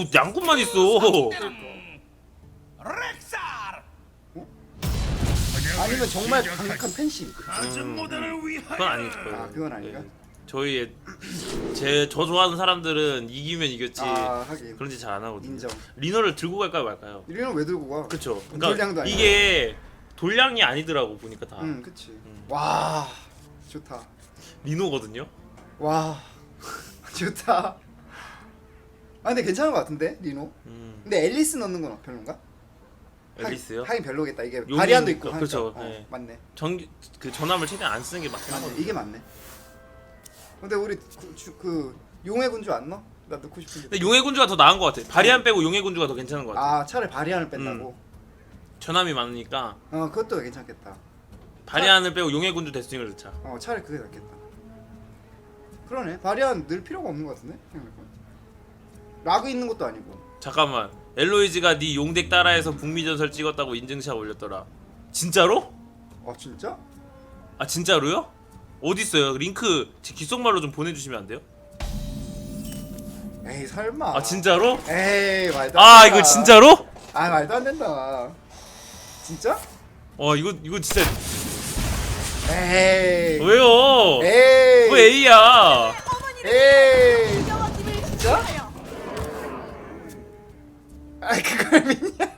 뭐 양꾼만 있어. 렉살 아니면 정말 강력한 팬심. 위하여 그건 아닐 거예요. 아 그건 아닌가? 네. 저희의 제저 좋아하는 사람들은 이기면 이겼지 아 하긴 그런 짓잘안 하거든요. 인정. 리너를 들고 갈까요 말까요? 이리는 왜 들고 가? 그렇죠. 돌량도 아니고. 이게 돌량이 아니더라고 보니까 다 응 그치. 음. 와 좋다. 리노거든요. 와 좋다. 아 근데 괜찮은 것 같은데 리노. 음. 근데 앨리스 넣는 건 별론가? 앨리스요? 하긴 별로겠다. 이게 용인- 바리안도 있고 그렇죠. 하니까. 어, 네. 맞네. 전그 전함을 최대한 안 쓰는 게 맞긴 맞네. 하거든요. 이게 맞네. 근데 우리 그, 주- 그 용의 군주 안 넣어? 나 넣고 싶은데. 근데 용의 군주가 더 나은 것 같아. 바리안 빼고 용의 군주가 더 괜찮은 것 같아. 아 차라리 바리안을 뺀다고. 전함이 많으니까 어 그것도 괜찮겠다. 바리안을 빼고 용의 군주 데스팅을 넣자. 어 차라리 그게 낫겠다. 그러네. 바리안 늘 필요가 없는 것 같은데. 생각해보면. 라 그 있는 것도 아니고. 잠깐만. 엘로이즈가 네 용덱 따라해서 북미 전설 찍었다고 인증샷 올렸더라. 진짜로? 아 진짜? 아 진짜로요? 어디 있어요? 링크 제 귓속말로 좀 보내주시면 안 돼요? 에이 설마. 아 진짜로? 에이 말도 안 아 된다. 이거 진짜로? 아 말도 안 된다. 진짜? 와 이거 이거 진짜 에이. 왜요? 에이. 왜 A야? 아 그걸 믿냐?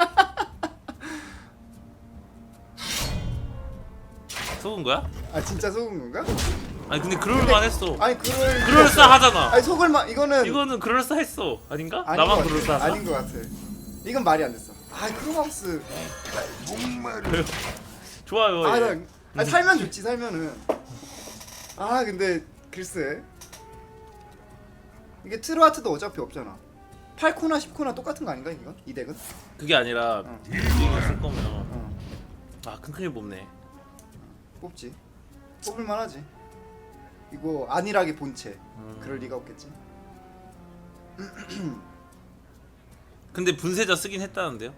속은 거야? 아 진짜 속은 건가? 아니 근데 그럴만했어. 아니 그럴. 그럴싸하잖아. 아니 속을만 이거는 이거는 그럴싸했어. 아닌가? 아닌 나만 것 같아. 그럴싸하다. 아닌 것 같아. 이건 말이 안 됐어. 아 크로마우스. 왜요? 좋아요. 아, 예. 나, 아 살면 좋지 살면은. 아 근데 글쎄. 이게 트루아트도 어차피 없잖아. 8코나 10코나 똑같은 거 아닌가 이거? 이 덱은? 그게 아니라 어. 이거 쓸 거면 어. 아 큰큰이 뽑네. 뽑지. 뽑을 만하지. 이거 안일하게 본체. 음. 그럴 리가 없겠지. 근데 분쇄자 쓰긴 했다는데요?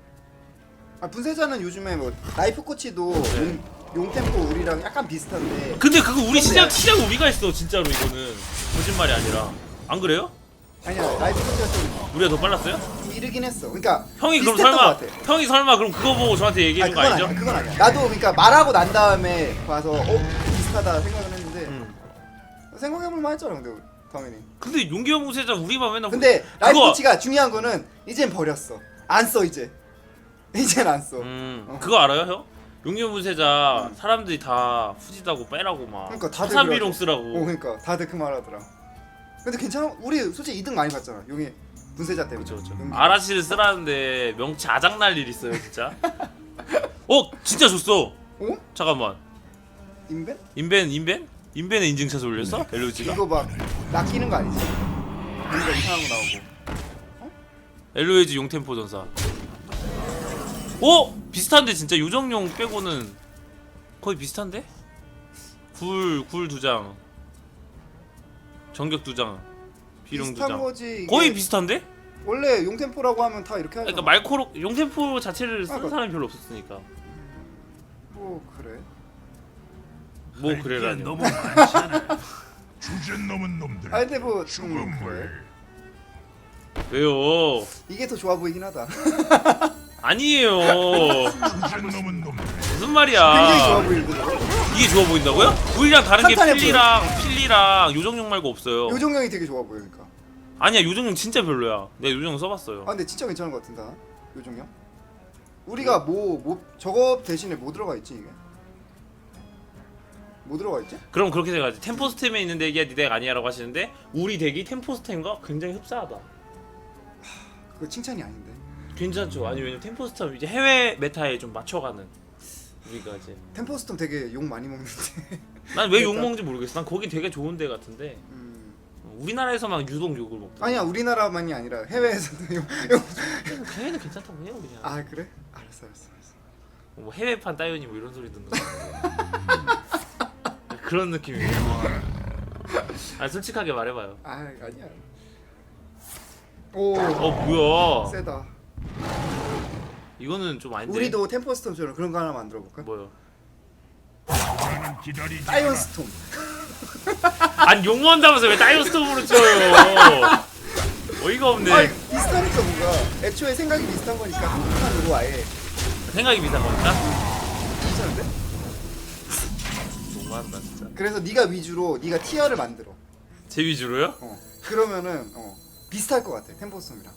아 분쇄자는 요즘에 뭐 라이프 코치도 네. 용, 용템포 우리랑 약간 비슷한데 근데 그거 우리 시작 근데- 시작 우리가 했어 진짜로 이거는 거짓말이 아니라 안 그래요? 아니야 라이프 좀, 우리가 더 빨랐어요? 좀 이르긴 했어. 그러니까 형이 그럼 비슷했던 설마 것 같아. 형이 설마 그럼 그거 보고 저한테 얘기해 아니, 준거 그건 아니죠? 아니야. 그건 아니야. 나도 그러니까 말하고 난 다음에 봐서 어 비슷하다 생각을 했는데 음. 생각해볼 만 했잖아. 근데 당연히. 근데 용기형 무쇠자 우리만 맨날 근데 라이프 그거- 코치가 중요한 거는 이젠 버렸어. 안 써 이제. 이젠 안 써. 음 어. 그거 알아요 형? 용기형 무쇠자 사람들이 다 후지다고 빼라고 막 그러니까 다들 그러죠. 쓰라고 어 그러니까 다들 그 말하더라. 근데 괜찮아. 우리 솔직히 2등 많이 봤잖아. 용이 분쇄자 때문에. 그쵸 그쵸 용기. 아라시를 쓰라는데 명치 아작날 일 있어요 진짜 어 진짜 줬어 어? 잠깐만 인벤? 인벤 인벤? 인벤에 인증샷 올렸어? 엘로이즈가? 이거 막 낚이는 거 아니지? 뭔가 이상한 거 나오고. 엘로이즈 용템포 전사 어? 비슷한데 진짜 요정용 빼고는 거의 비슷한데? 굴, 굴 두장 전격 두 장 비룡 두 비슷한 장 거지. 이게 거의 비슷한데? 원래 용템포라고 하면 다 이렇게 하잖아. 그러니까 말코로 용템포 자체를 쓰는 아, 그- 사람이 별로 없었으니까 뭐 그래. 뭐 그래라뇨 너무 많잖아 주전 넘은 놈들 아 근데 뭐 음, 그래. 죽음을 왜요? 이게 더 좋아 보이긴 하다. 아니에요 주전 넘은 놈들 무슨 말이야 굉장히 좋아 보이더라고. 이게 좋아 보인다고요? 우리랑 다른 게 탄탄해 필리랑 필리랑 요정용 말고 없어요 요정형이 되게 좋아 보이니까. 아니야 요정용 진짜 별로야 내가 요정용 써봤어요 아 근데 진짜 괜찮은 것 같은데 나? 요정형? 우리가 뭐뭐 저거 대신에 뭐 들어가 있지 이게? 뭐 들어가 있지? 그럼 그렇게 생각하지 템포 스템에 있는 덱이야 네덱 아니야라고 하시는데 우리 덱이 템포 스템과 굉장히 흡사하다 그거 칭찬이 아닌데. 괜찮죠 아니 왜냐면 템포 스템 이제 해외 메타에 좀 맞춰가는 우리가 이제 템포스톰 되게 욕 많이 먹는데. 난왜 그러니까. 욕먹는지 모르겠어 난 거기 되게 좋은 데 같은데 음. 우리나라에서만 유독 욕을 먹더라 아니야 우리나라만이 아니라 해외에서도 욕. 욕. 해외는 괜찮다고 해요 그냥 아 그래? 알았어 알았어 알았어. 뭐 해외판 따윤이 뭐 이런 소리 듣는 거 그런 느낌이에요 아 솔직하게 말해봐요 아 아니야. 오. 어 뭐야 세다. 이거는 좀 아닌데 우리도 템포스톰처럼 그런 거 하나 만들어 볼까? 뭐요 나는 기다리지 사이언 않아. 스톰. 아니 욕먹는다면서 왜 다이어스톱으로 쳐요 어이가 없네. 아니 비슷하니까 뭔가 애초에 생각이 비슷한 거니까 한국판으로 아예 생각이 비슷한 거니까. 괜찮은데? 너무한다 진짜. 그래서 네가 위주로 네가 티어를 만들어. 제 위주로요? 어 그러면은 어 비슷할 것 같아 템포섬이랑.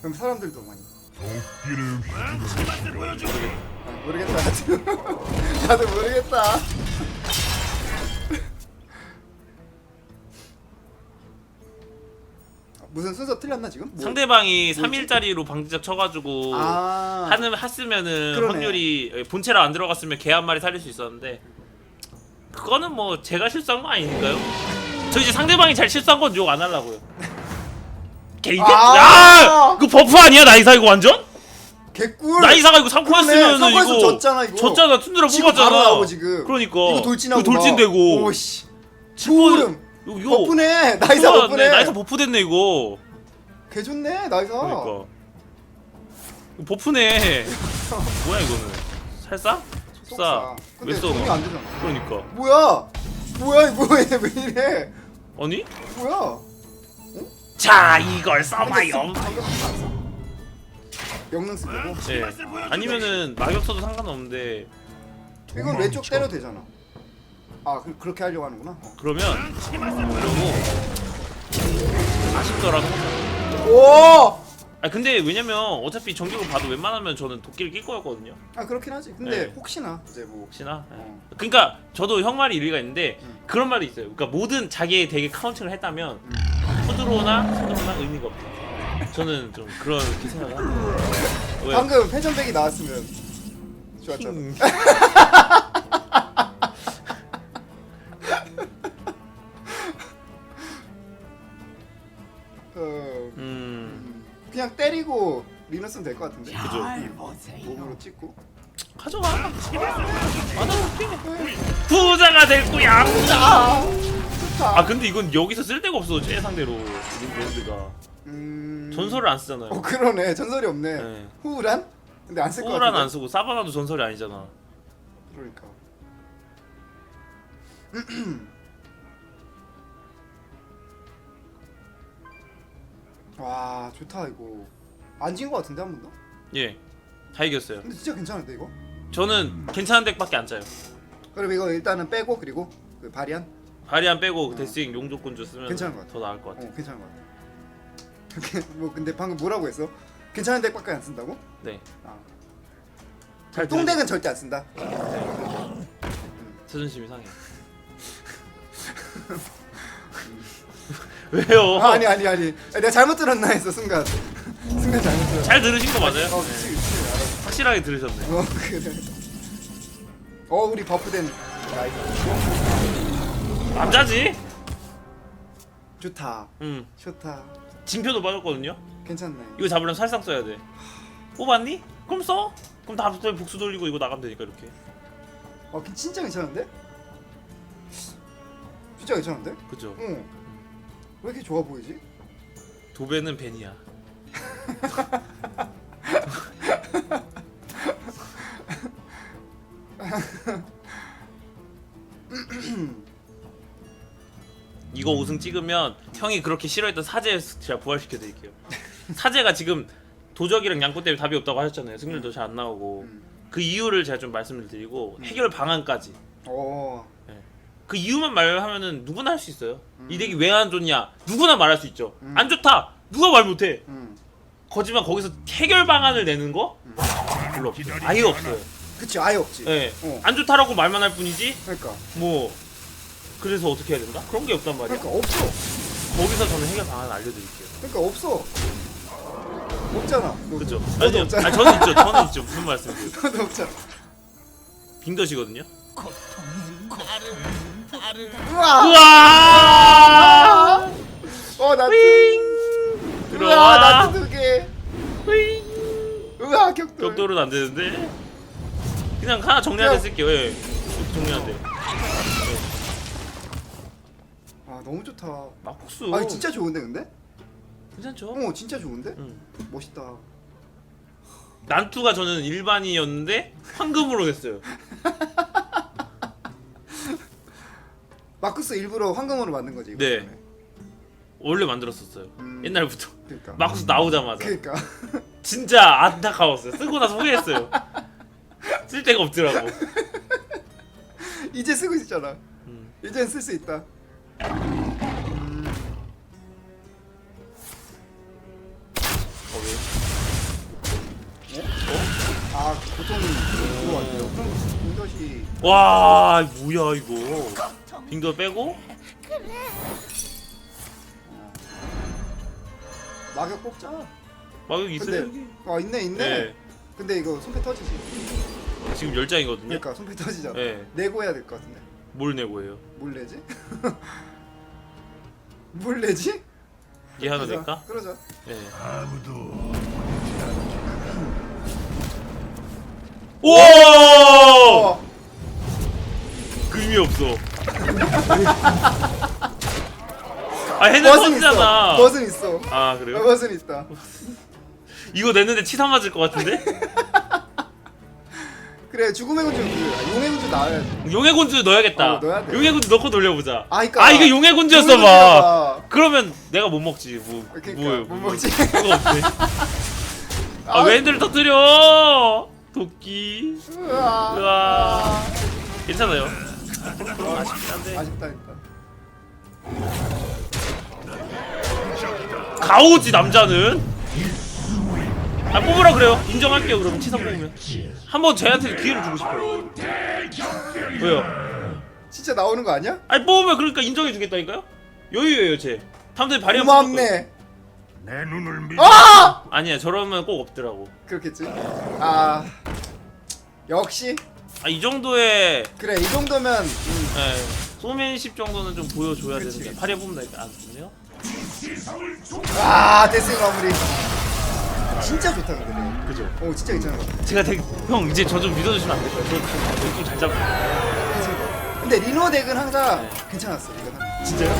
그럼 사람들도 많이. 도끼를 휘두르 아, 모르겠다. 나도 모르겠다. 무슨 순서 틀렸나 지금? 뭐- 상대방이 뭐지? 3일짜리로 방지적 쳐가지고 아 하는 했으면은 그러네. 확률이 본체라 안 들어갔으면 개 한 마리 살릴 수 있었는데 그거는 뭐 제가 실수한 거 아니니까요. 저 이제 상대방이 잘 실수한 건 욕 안 하려고요. 개이대? 아! 야! 그 버프 아니야 나이사 이거 완전? 개꿀. 나이사가 이거 3코 그러네, 했으면은 삼코에서 이거 졌잖아, 이거. 졌잖아 툰드라 지금 바로 뽑았잖아. 나오고 지금. 그러니까 이거 돌진하고 이거 돌진되고. 오씨. 소름. 이거 이거 버프네. 나이사 버프네. 네, 나이사 버프 됐네 이거. 개 좋네 나이사. 그러니까 이거 버프네. 뭐야 이거는? 살사? 속사? 속사. 근데 왜 돈이 써? 안 되잖아. 그러니까 뭐야? 뭐야 이거 왜, 왜 이래? 아니? 뭐야? 자 이걸 써봐요. 영능 쓰고. 예. 아니면은 낙엽 써도 상관없는데 이건 왼쪽 때려도 되잖아. 아 그, 그렇게 하려고 하는구나. 어. 그러면 그러고 아쉽더라도 오! 아 근데 왜냐면 어차피 전격을 봐도 웬만하면 저는 도끼를 낄 거였거든요 아 그렇긴 하지. 근데 네. 혹시나 이제 뭐 혹시나 예. 어. 그러니까 저도 형 말이 일리가 있는데 음. 그런 말이 있어요 그러니까 모든 자기의 되게 카운팅을 했다면 음. 푸드로나 소드로나 의미가 없다 저는 좀 그렇게 생각을 합니다 왜요? 방금 패전백이 나왔으면 좋았잖아. 킹. 어, 음 음, 그냥 때리고 리너스면 될 것 같은데. 그죠 몸으로 찍고. 가져가 받아볼게 부자가 될 거야 아, 좋다. 아 근데 이건 여기서 쓸데가 없어 쟤 상대로 랜드가 음. 전설을 안 쓰잖아요 어 그러네. 전설이 없네. 네. 후우란? 근데 안쓸것 호란 같은데. 안 쓰고 사바나도 전설이 아니잖아 그러니까. 와 좋다 이거. 안진것 같은데 한 번도? 예다 이겼어요 근데 진짜 괜찮은데 이거? 저는 괜찮은 덱밖에 안 짜요 그럼 이거 일단은 빼고 그리고 그 바리안 바리안 빼고 데스윙 용조건조 쓰면 괜찮은 것 같아. 더 나을 것 같아 어 괜찮은 것 같아. 그게 뭐 근데 방금 뭐라고 했어? 괜찮은 덱밖에 안 쓴다고? 네 아. 잘 똥덱은 절대 안 쓴다. 자존심이 상해 왜요 아, 아니 아니 아니. 내가 잘못 들었나 했어 순간. 순간 잘못 들었. 잘 들으신 거 맞아요? 어 네. 그치 그치 알았어. 확실하게 들으셨네 어 그래. 어 우리 버프된 나이스. 남자지? 좋다. 응 좋다. 징표도 빠졌거든요 괜찮네. 이거 잡으려면 살상 써야 돼 뽑았니? 그럼 써 그럼 다음 턴에 복수 돌리고 이거 나가면 되니까 이렇게 어 그- 진짜 괜찮은데? 진짜 괜찮은데? 그죠 응. 왜 이렇게 좋아 보이지? 도배는 벤이야 이거 우승 찍으면 형이 그렇게 싫어했던 사제 제가 부활시켜 드릴게요. 사제가 지금 도적이랑 양꼬 때문에 답이 없다고 하셨잖아요. 승률도 잘 안 나오고 음. 그 이유를 제가 좀 말씀을 드리고 해결 방안까지 어. 그 이유만 말하면은 누구나 할 수 있어요. 음. 이 덱이 왜 안 좋냐 누구나 말할 수 있죠. 음. 안 좋다 누가 말 못해. 음. 거지만 거기서 해결 방안을 내는 거 별로 없어요. 아예 없어요. 그치 아예 없지. 예. 어. 안 좋다라고 말만 할 뿐이지 그러니까. 뭐 그래서 어떻게 해야 된다? 그런 게 없단 말이야. 그러니까 없어. 거기서 저는 해결 방안 알려드릴게요. 그러니까 없어. 없잖아. 너, 그죠? 너도 아니요. 없잖아. 아 저는 있죠. 저는 있죠. 무슨 말씀이세요? 너도 없잖아. 빙덧이거든요. 우와. 우와! 어 나트. 윙! 우와 들어와. 나트 두 개. 윙! 우와 격돌. 격돌은 안 되는데. 그냥 하나 정리하게 그냥- 쓸게요. 예. 정리한대. 아 너무 좋다. 막국수. 아 진짜 좋은데 근데? 괜찮죠? 어 진짜 좋은데? 응. 멋있다. 난투가 저는 일반이었는데 황금으로 됐어요. 마크스 일부러 황금으로 만든 거지. 이거 네. 원래 만들었었어요. 음. 옛날부터 그러니까. 막수 나오자마자 그러니까. 진짜 안타까웠어요. 쓰고 나서 후회했어요. 쓸 데가 없더라고. 이제 쓰고 있잖아. 음. 이젠 쓸 수 있다. 음. 어, 왜? 아 보통 그거 같아요. 그럼 공격이 와 뭐야 이거 빙도 빼고 막역 뽑자. 막여기 있어요 근데 여기 아 있네 있네. 네 근데 이거 손패 터지지. 지금 열 장이거든요 그러니까 손패 터지잖아. 네. 내고 해야 될 것 같은데. 뭘 내고 해요 뭘 내지? 뭘 내지? 얘 하나 그러자, 낼까 그러자. 네 아무도 오 어. 의미 없어 아 있어. 터지잖아 버튼 있어. 아 어, 그래요 버튼 있다. 이거 냈는데 치사 맞을 것 같은데 그래 죽음의 군주 그 용의 군주 나와야 돼. 용의 군주 넣어야겠다 어, 넣어야 돼. 용의 군주 넣고 돌려보자 아, 그러니까 이게 용의 군주였어 용의 봐 그러면 내가 못 먹지 뭐 그러니까 뭐예요 못 뭐. 먹지. 그거 아, 아 왜 핸들을 터뜨려 도끼 으아. 으아 괜찮아요 아쉽긴 한데 아쉽다 일단. 가오지 남자는 아 뽑으라 그래요 인정할게요 그러면 치사 뽑으면 한번 쟤한테 기회를 주고 싶어요 왜요 진짜 나오는 거 아니야? 아니 뽑으면 그러니까 인정해 주겠다니까요 여유예요 쟤 다음번에 발이 한번 고맙네. 내 눈을 믿어 아! 아니야 저러면 꼭 없더라고 그렇겠지. 아 역시 아 이 정도의 그래 이 정도면 음, 예, 소맨십 정도는 좀 보여줘야 그치, 되는데 그치. 뽑으면 나니까 안 좋네요 아 데스윙 마무리. 진짜 좋다 근데. 그죠 오 진짜 괜찮아. 제가 되게 형 이제 저 좀 믿어주시면 안 될까요? 저좀잘 잡고 근데 리노 덱은 항상 네. 괜찮았어 이거는. 진짜요?